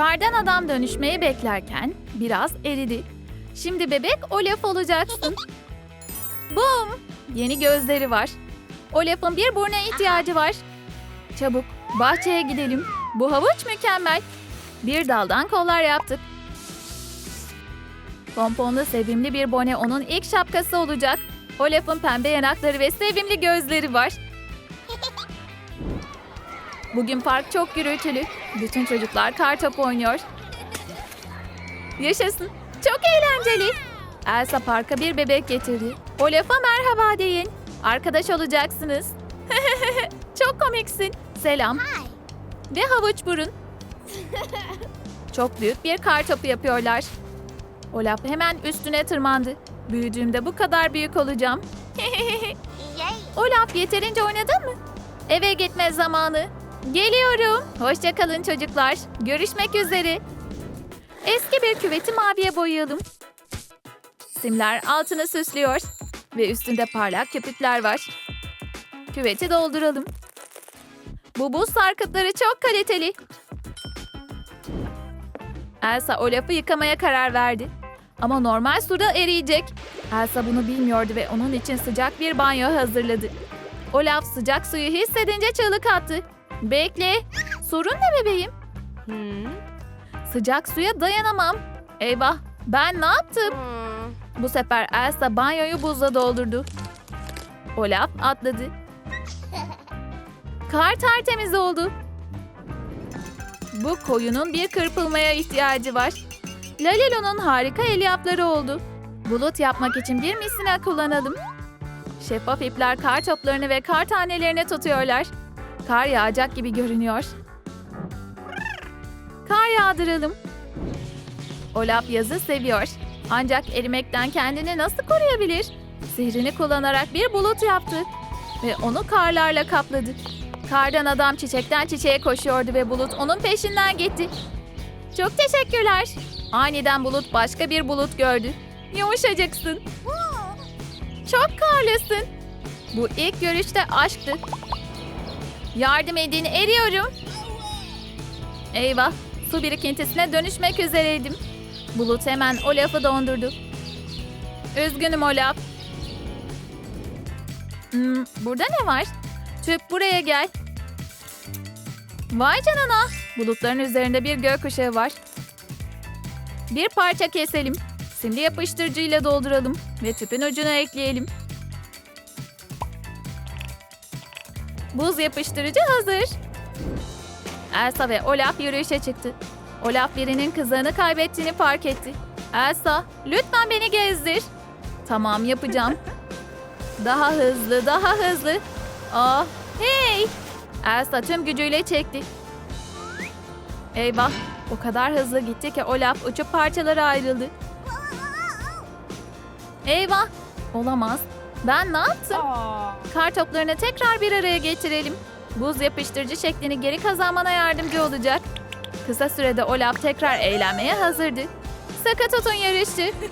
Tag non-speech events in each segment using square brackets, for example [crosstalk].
Kardan adam dönüşmeyi beklerken biraz eridi. Şimdi bebek Olaf olacaksın. Bum! Yeni gözleri var. Olaf'ın bir burna ihtiyacı var. Çabuk bahçeye gidelim. Bu havuç mükemmel. Bir daldan kollar yaptık. Pomponlu sevimli bir bone onun ilk şapkası olacak. Olaf'ın pembe yanakları ve sevimli gözleri var. Bugün park çok gürültülü. Bütün çocuklar kar topu oynuyor. Yaşasın. Çok eğlenceli. Elsa parka bir bebek getirdi. Olaf'a merhaba deyin. Arkadaş olacaksınız. [laughs] çok komiksin. Selam. Ve havuç burun. Çok büyük bir kar topu yapıyorlar. Olaf hemen üstüne tırmandı. Büyüdüğümde bu kadar büyük olacağım. [laughs] Olaf yeterince oynadın mı? Eve gitme zamanı. Geliyorum. Hoşça kalın çocuklar. Görüşmek üzere. Eski bir küveti maviye boyayalım. Simler altını süslüyor ve üstünde parlak köpükler var. Küveti dolduralım. Bu buz sarkıtları çok kaliteli. Elsa Olaf'ı yıkamaya karar verdi. Ama normal suda eriyecek. Elsa bunu bilmiyordu ve onun için sıcak bir banyo hazırladı. Olaf sıcak suyu hissedince çığlık attı. Bekle. Sorun ne bebeğim? Sıcak suya dayanamam. Eyvah. Ben ne yaptım? Bu sefer Elsa banyoyu buzla doldurdu. Olaf atladı. [laughs] Kar tertemiz oldu. Bu koyunun bir kırpılmaya ihtiyacı var. Lalelo'nun harika elyafları oldu. Bulut yapmak için bir misina kullanalım. Şeffaf ipler kar toplarını ve kar tanelerini tutuyorlar. Kar yağacak gibi görünüyor. Kar yağdıralım. Olaf yazı seviyor. Ancak erimekten kendini nasıl koruyabilir? Sihrini kullanarak bir bulut yaptı. Ve onu karlarla kapladı. Kardan adam çiçekten çiçeğe koşuyordu ve bulut onun peşinden gitti. Çok teşekkürler. Aniden bulut başka bir bulut gördü. Yumuşacıksın. Çok karlısın. Bu ilk görüşte aşktı. Yardım edin eriyorum. Eyvah su birikintisine dönüşmek üzereydim. Bulut hemen Olaf'ı dondurdu. Üzgünüm Olaf. Hmm, burada ne var? Tüp buraya gel. Vay canına. Bulutların üzerinde bir gökkuşağı var. Bir parça keselim. Simli yapıştırıcıyla dolduralım ve tüpün ucuna ekleyelim. Buz yapıştırıcı hazır. Elsa ve Olaf yürüyüşe çıktı. Olaf birinin kızağını kaybettiğini fark etti. Elsa, lütfen beni gezdir. Tamam yapacağım. [laughs] Daha hızlı, daha hızlı. Aa, hey! Elsa tüm gücüyle çekti. Eyvah, o kadar hızlı gitti ki Olaf uçup parçalara ayrıldı. Eyvah, olamaz. Ben ne yaptım? Kar toplarını tekrar bir araya getirelim. Buz yapıştırıcı şeklini geri kazanmana yardımcı olacak. Kısa sürede Olaf tekrar eğlenmeye hazırdı. Sıkı tutun yarışçı. [laughs]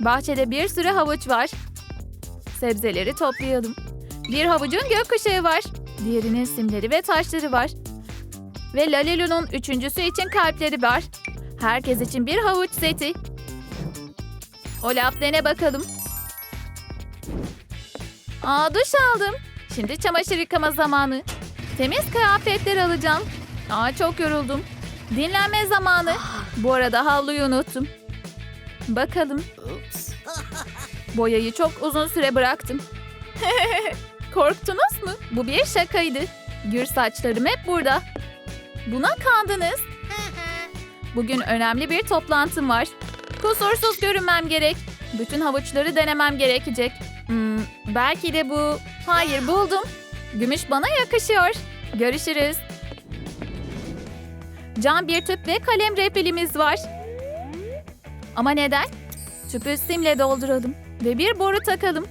Bahçede bir sürü havuç var. Sebzeleri toplayalım. Bir havucun gökkuşağı var. Diğerinin simleri ve taşları var. Ve Lalelu'nun üçüncüsü için kalpleri var. Herkes için bir havuç seti. Olaf dene bakalım. Aa duş aldım. Şimdi çamaşır yıkama zamanı. Temiz kıyafetler alacağım. Aa çok yoruldum. Dinlenme zamanı. Bu arada havluyu unuttum. Bakalım. Boyayı çok uzun süre bıraktım. [laughs] Korktunuz mu? Bu bir şakaydı. Gür saçlarım hep burada. Buna kandınız. Bugün önemli bir toplantım var. Kusursuz görünmem gerek. Bütün havuçları denemem gerekecek. Hmm, belki de bu... Hayır buldum. Gümüş bana yakışıyor. Görüşürüz. Cam bir tüp ve kalem refilimiz var. Ama neden? Tüpü simle dolduralım ve bir boru takalım.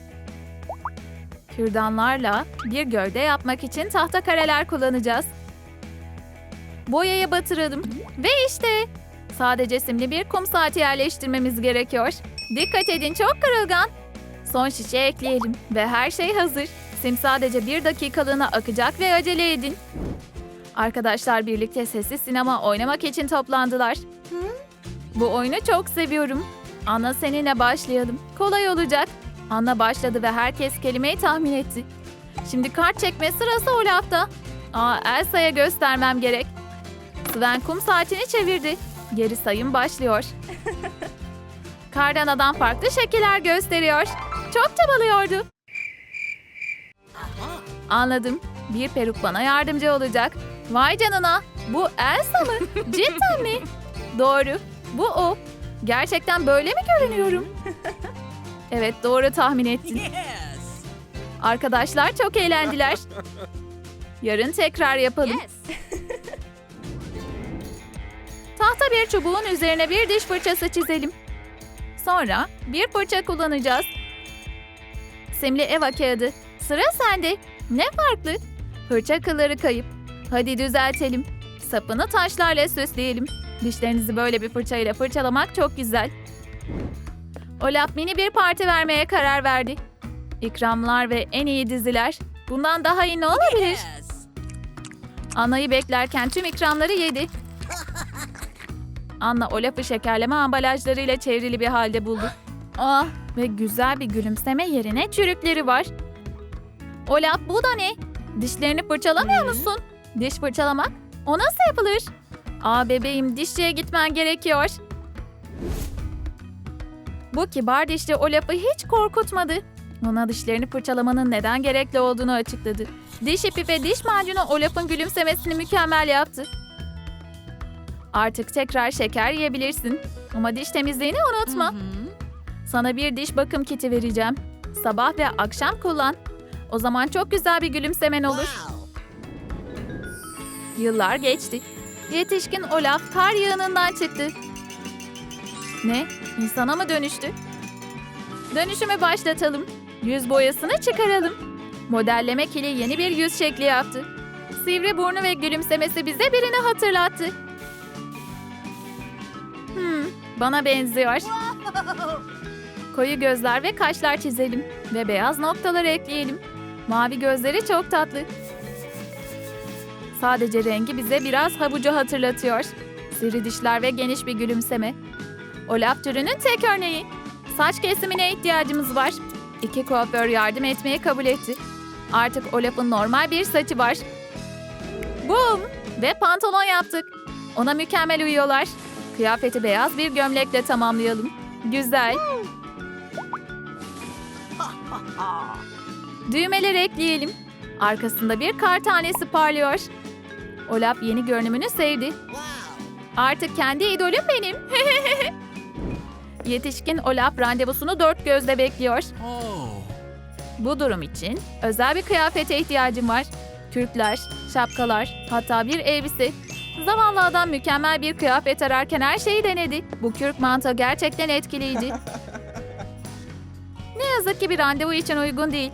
Kürdanlarla bir gövde yapmak için tahta kareler kullanacağız. Boyaya batıralım. Ve işte sadece simli bir kum saati yerleştirmemiz gerekiyor. Dikkat edin çok kırılgan. Son şişe ekleyelim ve her şey hazır. Sim sadece bir dakikalığına akacak ve acele edin. Arkadaşlar birlikte sessiz sinema oynamak için toplandılar. Bu oyunu çok seviyorum. Anna seninle başlayalım. Kolay olacak. Anna başladı ve herkes kelimeyi tahmin etti. Şimdi kart çekme sırası Olaf'ta. Aa, Elsa'ya göstermem gerek. Sven kum saatini çevirdi. Geri sayım başlıyor. Kardan adam farklı şekiller gösteriyor. Çok çabalıyordu. Anladım. Bir peruk bana yardımcı olacak. Vay canına. Bu Elsa mı? Cidden mi? Doğru. Bu o. Gerçekten böyle mi görünüyorum? Evet doğru tahmin ettin. Arkadaşlar çok eğlendiler. Yarın tekrar yapalım. Tahta bir çubuğun üzerine bir diş fırçası çizelim. Sonra bir fırça kullanacağız. Simli Eva kağıdı. Sıra sende. Ne farklı? Fırça kılları kayıp. Hadi düzeltelim. Sapını taşlarla süsleyelim. Dişlerinizi böyle bir fırçayla fırçalamak çok güzel. Olaf mini bir parti vermeye karar verdi. İkramlar ve en iyi diziler. Bundan daha iyi ne olabilir? Anna'yı beklerken tüm ikramları yedi. Anna Olaf'ı şekerleme ambalajlarıyla çevrili bir halde buldu. [gasps] Ah ve güzel bir gülümseme yerine çürükleri var. Olaf bu da ne? Dişlerini fırçalamıyor musun? Diş fırçalamak? O nasıl yapılır? Aa bebeğim dişçiye gitmen gerekiyor. Bu kibar dişli Olaf'ı hiç korkutmadı. Ona dişlerini fırçalamanın neden gerekli olduğunu açıkladı. Diş ipi ve diş macunu Olaf'ın gülümsemesini mükemmel yaptı. Artık tekrar şeker yiyebilirsin. Ama diş temizliğini unutma. Sana bir diş bakım kiti vereceğim. Sabah ve akşam kullan. O zaman çok güzel bir gülümsemen olur. Yıllar geçti. Yetişkin Olaf kar yığınından çıktı. Ne? İnsana mı dönüştü? Dönüşümü başlatalım. Yüz boyasını çıkaralım. Modelleme kili yeni bir yüz şekli yaptı. Sivri burnu ve gülümsemesi bize birini hatırlattı. Bana benziyor. Koyu gözler ve kaşlar çizelim ve beyaz noktalar ekleyelim. Mavi gözleri çok tatlı. Sadece rengi bize biraz havucu hatırlatıyor. Sivri dişler ve geniş bir gülümseme. Olaf türünün tek örneği. Saç kesimine ihtiyacımız var. İki kuaför yardım etmeyi kabul etti. Artık Olaf'ın normal bir saçı var. Boom! Ve pantolon yaptık. Ona mükemmel uyuyorlar. Kıyafeti beyaz bir gömlekle tamamlayalım. Güzel. [laughs] Düğmeler ekleyelim. Arkasında bir kar tanesi parlıyor. Olaf yeni görünümünü sevdi. Artık kendi idolüm benim. [laughs] Yetişkin Olaf randevusunu dört gözle bekliyor. Bu durum için özel bir kıyafete ihtiyacım var. Kürkler, şapkalar, hatta bir elbise. Zavallı adam mükemmel bir kıyafet ararken her şeyi denedi. Bu kürk manto gerçekten etkiliydi. ne yazık ki bir randevu için uygun değil.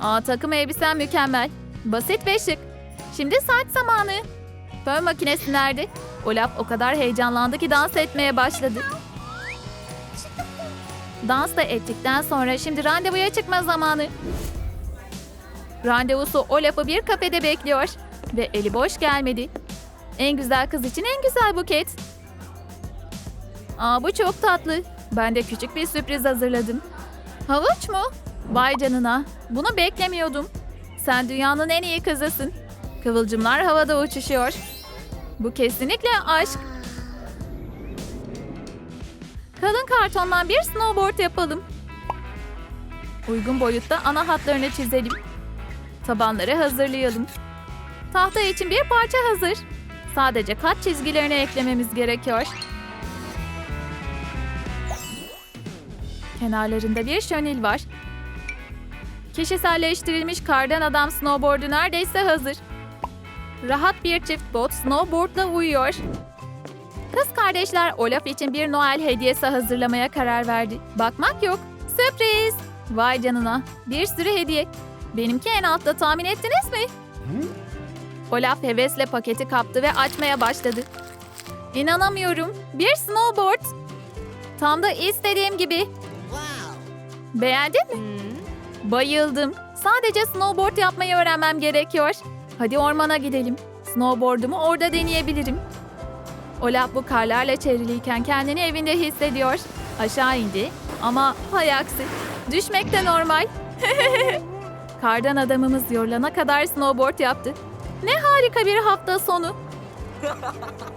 Aa takım elbisen mükemmel. Basit ve şık. Şimdi saç zamanı. Fön makinesi nerede? Olaf o kadar heyecanlandı ki dans etmeye başladı. Dans da ettikten sonra şimdi randevuya çıkma zamanı. Randevusu Olaf'ı bir kafede bekliyor. Ve eli boş gelmedi. En güzel kız için en güzel buket. Aa bu çok tatlı. Ben de küçük bir sürpriz hazırladım. Havuç mu? Vay canına. Bunu beklemiyordum. Sen dünyanın en iyi kızısın. Kıvılcımlar havada uçuşuyor. Bu kesinlikle aşk. Kalın kartondan bir snowboard yapalım. Uygun boyutta ana hatlarını çizelim. Tabanları hazırlayalım. Tahta için bir parça hazır. Sadece kat çizgilerini eklememiz gerekiyor. Kenarlarında bir şönil var. Kişiselleştirilmiş kardan adam snowboardu neredeyse hazır. Rahat bir çift bot snowboardla uyuyor. Kız kardeşler Olaf için bir Noel hediyesi hazırlamaya karar verdi. Bakmak yok. Sürpriz! Vay canına. Bir sürü hediye. Benimki en altta tahmin ettiniz mi? Olaf hevesle paketi kaptı ve açmaya başladı. İnanamıyorum. Bir snowboard. Tam da istediğim gibi. Beğendin mi? Bayıldım. Sadece snowboard yapmayı öğrenmem gerekiyor. Hadi ormana gidelim. Snowboard'umu orada deneyebilirim. Olaf bu karlarla çevriliyken kendini evinde hissediyor. Aşağı indi ama hay aksi. Düşmek de normal. [laughs] Kardan adamımız yorulana kadar snowboard yaptı. Ne harika bir hafta sonu. [laughs]